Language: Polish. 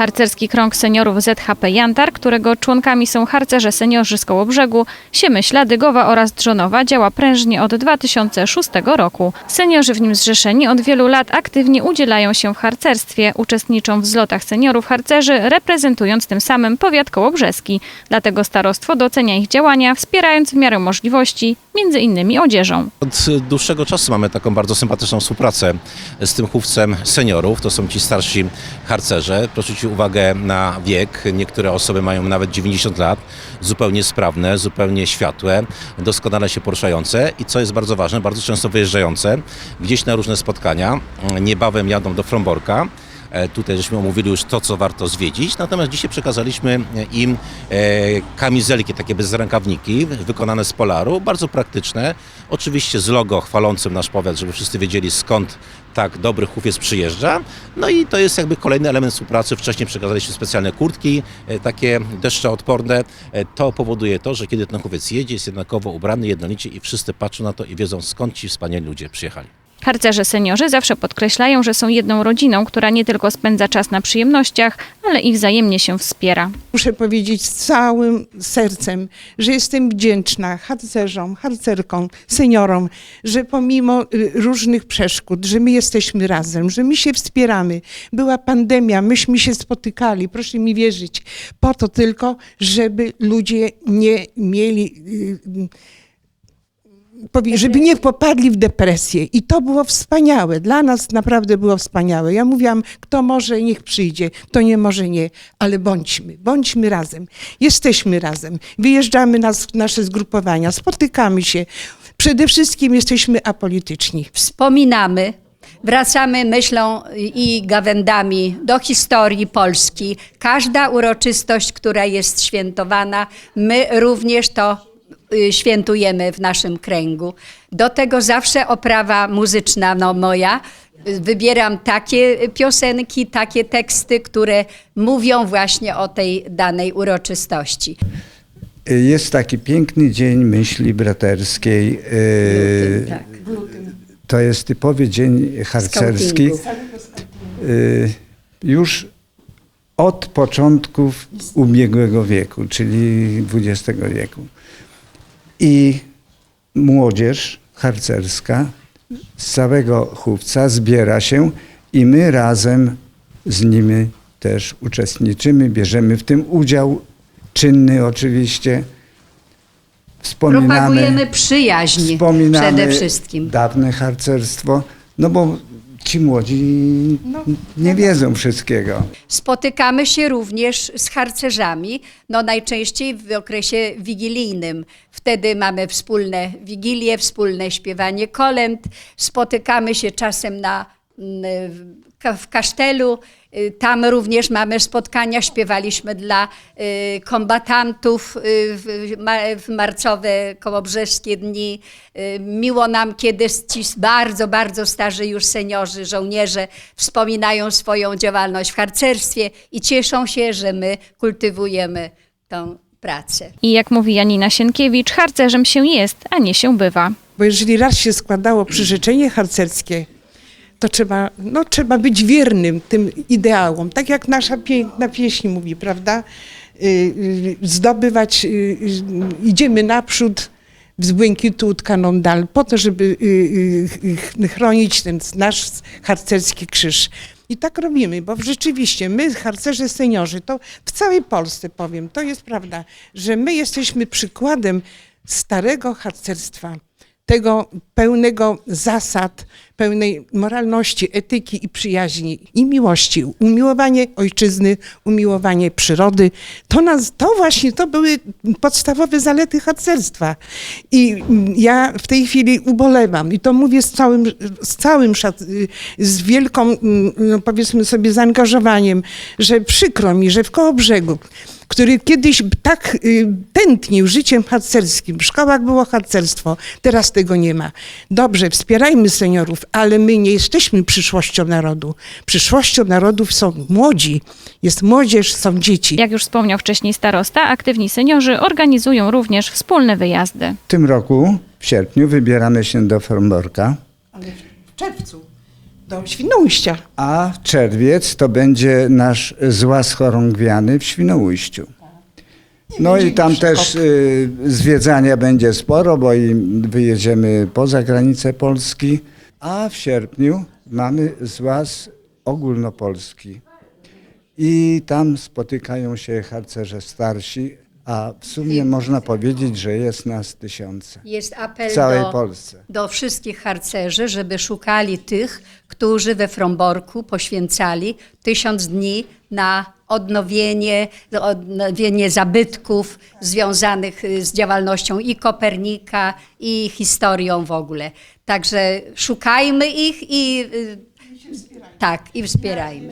Harcerski Krąg Seniorów ZHP Jantar, którego członkami są harcerze seniorzy z Kołobrzegu, Siemyśla, Dygowa oraz Drzonowa działa prężnie od 2006 roku. Seniorzy w nim zrzeszeni od wielu lat aktywnie udzielają się w harcerstwie, uczestniczą w zlotach seniorów harcerzy, reprezentując tym samym powiat kołobrzeski. Dlatego starostwo docenia ich działania, wspierając w miarę możliwości, między innymi odzieżą. Od dłuższego czasu mamy taką bardzo sympatyczną współpracę z tym chówcem seniorów. To są ci starsi harcerze. Proszę zwrócić uwagę na wiek. Niektóre osoby mają nawet 90 lat, zupełnie sprawne, zupełnie światłe, doskonale się poruszające i co jest bardzo ważne, bardzo często wyjeżdżające gdzieś na różne spotkania. Niebawem jadą do Fromborka. E, Tutaj żeśmy omówili już to, co warto zwiedzić. Natomiast dzisiaj przekazaliśmy im e, kamizelki, takie bezrękawniki, wykonane z polaru, bardzo praktyczne. Oczywiście z logo chwalącym nasz powiat, żeby wszyscy wiedzieli skąd tak dobry chówiec przyjeżdża. No i to jest jakby kolejny element współpracy. Wcześniej przekazaliśmy specjalne kurtki, e, takie deszczoodporne. To powoduje to, że kiedy ten chówiec jedzie, jest jednakowo ubrany jednolicie i wszyscy patrzą na to i wiedzą skąd ci wspaniali ludzie przyjechali. Harcerze seniorzy zawsze podkreślają, że są jedną rodziną, która nie tylko spędza czas na przyjemnościach, ale i wzajemnie się wspiera. Muszę powiedzieć z całym sercem, że jestem wdzięczna harcerzom, harcerkom, seniorom, że pomimo y, różnych przeszkód, że my jesteśmy razem, że my się wspieramy. Była pandemia, myśmy się spotykali, proszę mi wierzyć, po to tylko, żeby ludzie nie mieli. Żeby nie popadli w depresję. I to było wspaniałe. Dla nas naprawdę było wspaniałe. Ja mówiłam, kto może, niech przyjdzie, kto nie może, nie. Ale bądźmy, bądźmy razem. Jesteśmy razem. Wyjeżdżamy na nasze zgrupowania, spotykamy się. Przede wszystkim jesteśmy apolityczni. wspominamy, wracamy myślą i gawędami do historii Polski. Każda uroczystość, która jest świętowana, my również to świętujemy w naszym kręgu. Do tego zawsze oprawa muzyczna no, moja. Y, Wybieram takie piosenki, takie teksty, które mówią właśnie o tej danej uroczystości. Jest taki piękny dzień myśli braterskiej. Yy, tak. To jest typowy dzień harcerski. Już od początków ubiegłego wieku, czyli XX wieku. I młodzież harcerska z całego chówca zbiera się i my razem z nimi też uczestniczymy, bierzemy w tym udział, czynny oczywiście. Wspominamy, Propagujemy przyjaźń wspominamy przede wszystkim. dawne harcerstwo, no bo ci młodzi nie wiedzą wszystkiego. Spotykamy się również z harcerzami, no najczęściej w okresie wigilijnym. Wtedy mamy wspólne wigilie, wspólne śpiewanie kolęd. Spotykamy się czasem na, w ka- w kasztelu. Y, Tam również mamy spotkania. Śpiewaliśmy dla y, kombatantów y, w, ma- w marcowe kołobrzeskie dni. Y, Miło nam, kiedy ci bardzo, bardzo starzy już seniorzy, żołnierze wspominają swoją działalność w harcerstwie i cieszą się, że my kultywujemy tą pracę. I jak mówi Janina Sienkiewicz, harcerzem się jest, a nie się bywa. Bo jeżeli raz się składało przyrzeczenie harcerskie, to trzeba, no, trzeba być wiernym tym ideałom. Tak jak nasza piękna pieśń mówi, prawda? Y, y, Zdobywać, y, idziemy naprzód z błękitu utkaną dal, po to, żeby chronić ten nasz harcerski krzyż. I tak robimy, bo rzeczywiście my, harcerze seniorzy, to w całej Polsce powiem, to jest prawda, że my jesteśmy przykładem starego harcerstwa tego pełnego zasad, pełnej moralności, etyki i przyjaźni i miłości. Umiłowanie ojczyzny, umiłowanie przyrody. To, nas, to właśnie to były podstawowe zalety harcerstwa. I ja w tej chwili ubolewam i to mówię z całym, z całym z wielką, mm, no powiedzmy sobie, zaangażowaniem, że przykro mi, że w Kołobrzegu który kiedyś tak y, tętnił życiem harcerskim. W szkołach było harcerstwo, teraz tego nie ma. Dobrze, wspierajmy seniorów, ale my nie jesteśmy przyszłością narodu. Przyszłością narodów są młodzi, jest młodzież, są dzieci. Jak już wspomniał wcześniej starosta, aktywni seniorzy organizują również wspólne wyjazdy. W tym roku, w sierpniu, wybieramy się do Fromborka. Ale w czerwcu. Do Świnoujścia. A czerwiec to będzie nasz złaz chorągwiany w Świnoujściu. No i tam też y, zwiedzania będzie sporo, bo i wyjedziemy poza granicę Polski. A w sierpniu mamy złaz ogólnopolski. I tam spotykają się harcerze starsi, a w sumie można powiedzieć, że jest nas tysiące Jest apel w całej do, Polsce. do wszystkich harcerzy, żeby szukali tych, którzy we Fromborku poświęcali tysiąc dni na odnowienie, odnowienie zabytków związanych y, z działalnością i Kopernika, i historią w ogóle. Także szukajmy ich i y, tak, i wspierajmy.